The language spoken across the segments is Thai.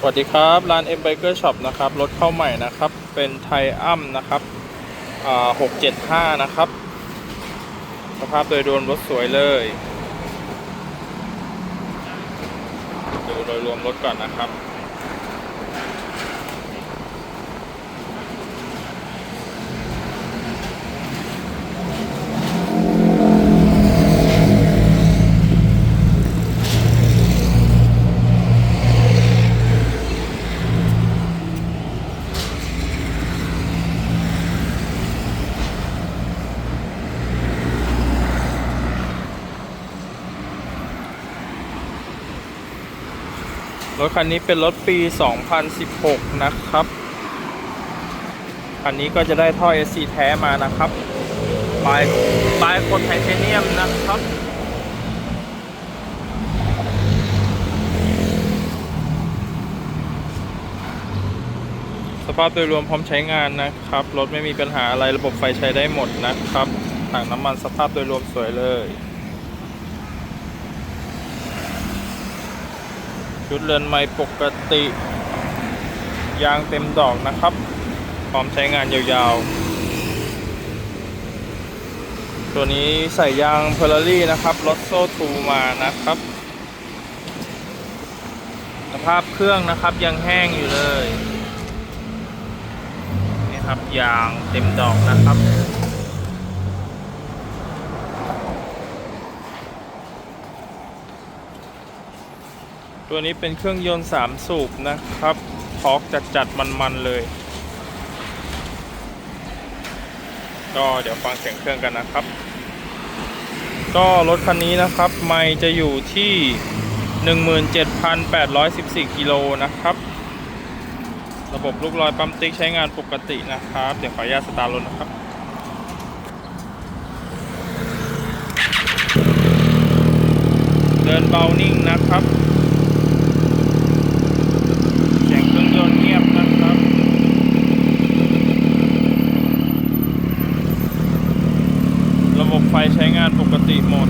สวัสดีครับร้าน M Biker Shop นะครับรถเข้าใหม่นะครับเป็นไทอัมนะครับอ่า675นะครับ สภาพโดยรวมรถสวยเลยดูโดยรวมรถก่อนนะครับ รถคันนี้เป็นรถปี 2016 นะครับ คันนี้ก็จะได้ท่อ SC แท้มานะครับปลายปลายคนไทเทเนียมนะครับ สภาพโดยรวมพร้อมใช้งานนะครับ รถไม่มีปัญหาอะไรระบบไฟใช้ได้หมดนะครับ ถังน้ำมันสภาพโดยรวมสวยเลย ชุดเรือนไม้ปกติ ยางเต็มดอกนะครับ พร้อมใช้งานยาวๆ ตัวนี้ใส่ยางเพลอรี่นะครับรถโซ่ทูมานะครับ สภาพเครื่องนะครับยังแห้งอยู่เลย นี่ครับยางเต็มดอกนะครับ ตัวนี้เป็นเครื่องยนต์ 3 สูบนะครับทอกจัดจัดมัน ๆ เลย ก็เดี๋ยวฟังเสียงเครื่องกันนะครับ ก็รถคันนี้นะครับ ไมล์จะอยู่ที่ 17,814 กิโลนะครับ ระบบลูกลอยปั๊มติ๊กใช้งานปกตินะครับ เดี๋ยวขออนุญาตสตาร์ทรถนะครับเดินเบานิ่งนะครับ เสียงเครื่องยนต์เงียบนะครับ ระบบ ไฟใช้งานปกติหมด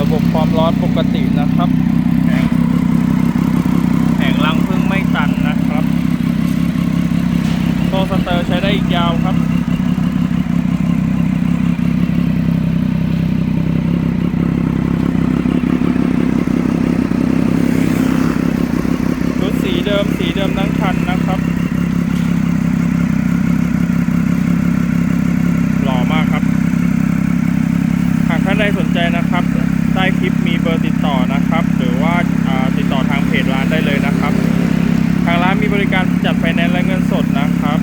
ระบบความร้อนปกตินะครับแผงแผงลังพึ่งไม่ตันนะครับ โซ่สเตอร์ใช้ได้อีกยาวครับชุดสีเดิมสีเดิมทั้งคันนะครับหล่อมากครับ หากท่านใดสนใจนะครับ ใต้คลิปมีเบอร์ติดต่อนะครับ หรือว่าอ่าติดต่อทางเพจร้านได้เลยนะครับ ทางร้านมีบริการจัดไฟแนนซ์และเงินสดนะครับ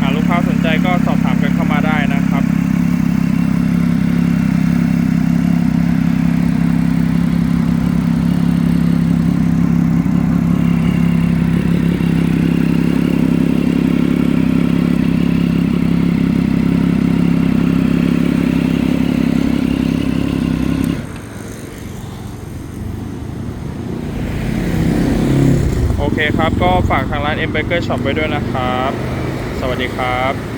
หากลูกค้าสนใจก็สอบถามกันเข้ามาได้นะครับ โอ เคครับ ก็ฝากทางร้าน M Burger Shop ไว้ด้วยนะครับ สวัสดีครับ